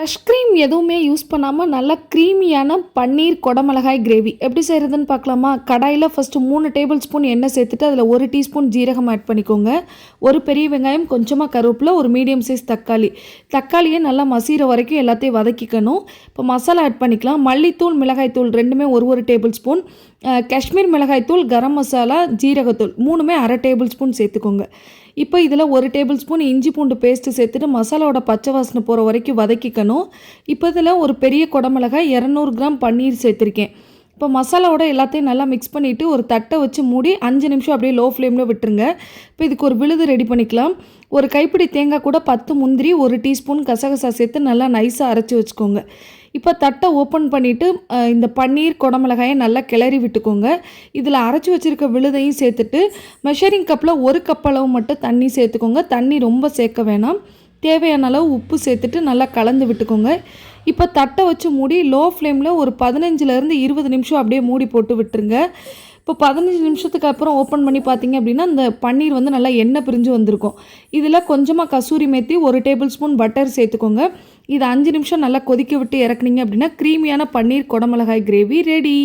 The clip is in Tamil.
ஃப்ரெஷ் க்ரீம் எதுவுமே யூஸ் பண்ணாமல் நல்லா க்ரீமியான பன்னீர் கொடமிளகாய் கிரேவி எப்படி செய்கிறதுன்னு பார்க்கலாமா? கடாயில் ஃபஸ்ட்டு மூணு டேபிள் ஸ்பூன் எண்ணெய் சேர்த்துட்டு அதில் ஒரு டீஸ்பூன் ஜீரகம் ஆட் பண்ணிக்கோங்க. ஒரு பெரிய வெங்காயம் கொஞ்சமாக கருவேப்பிலை ஒரு மீடியம் சைஸ் தக்காளி. தக்காளியை நல்லா மசீர வரைக்கும் எல்லாத்தையும் வதக்கிக்கணும். இப்போ மசாலா ஆட் பண்ணிக்கலாம். மல்லித்தூள் மிளகாய்த்தூள் ரெண்டுமே ஒரு ஒரு டேபிள் ஸ்பூன் காஷ்மீர் மிளகாய்த்தூள் கரம் மசாலா ஜீரகத்தூள் மூணுமே அரை டேபிள் ஸ்பூன் சேர்த்துக்கோங்க. இப்போ இதில் ஒரு டேபிள் ஸ்பூன் இஞ்சி பூண்டு பேஸ்ட்டு சேர்த்துட்டு மசாலாவோட பச்சை வாசனை போகிற வரைக்கும் வதக்கிக்கணும். இப்போ இதில் ஒரு பெரிய குடமிளகாய் இரநூறு கிராம் பன்னீர் சேர்த்துருக்கேன். இப்போ மசாலாவோட எல்லாத்தையும் நல்லா மிக்ஸ் பண்ணிவிட்டு ஒரு தட்டை வச்சு மூடி அஞ்சு நிமிஷம் அப்படியே லோ ஃப்ளேமில் விட்டுருங்க. இப்போ இதுக்கு ஒரு விழுது ரெடி பண்ணிக்கலாம். ஒரு கைப்பிடி தேங்காய் கூட பத்து முந்திரி ஒரு டீஸ்பூன் கசகசா சேர்த்து நல்லா நைஸாக அரைச்சி வச்சுக்கோங்க. இப்போ தட்டை ஓப்பன் பண்ணிவிட்டு இந்த பன்னீர் குடமிளகாயை நல்லா கிளறி விட்டுக்கோங்க. இதில் அரைச்சி வச்சுருக்க விழுதையும் சேர்த்துட்டு மெஷரிங் கப்பில் ஒரு கப் அளவு மட்டும் தண்ணி சேர்த்துக்கோங்க. தண்ணி ரொம்ப சேர்க்க வேணாம். தேவையான அளவு உப்பு சேர்த்துட்டு நல்லா கலந்து விட்டுக்கோங்க. இப்போ தட்டை வச்சு மூடி லோ ஃப்ளேமில் ஒரு பதினஞ்சுலேருந்து இருபது நிமிஷம் அப்படியே மூடி போட்டு விட்டுருங்க. இப்போ பதினஞ்சு நிமிஷத்துக்கு அப்புறம் ஓப்பன் பண்ணி பார்த்தீங்க அப்படின்னா அந்த பன்னீர் வந்து நல்லா எண்ணெய் பிரிஞ்சு வந்திருக்கும். இதில் கொஞ்சமாக கசூரி மேத்தி ஒரு டேபிள் ஸ்பூன் பட்டர் சேர்த்துக்கோங்க. இது அஞ்சு நிமிஷம் நல்லா கொதிக்க விட்டு இறக்குனீங்க அப்படின்னா க்ரீமியான பன்னீர் குடமிளகாய் கிரேவி ரெடி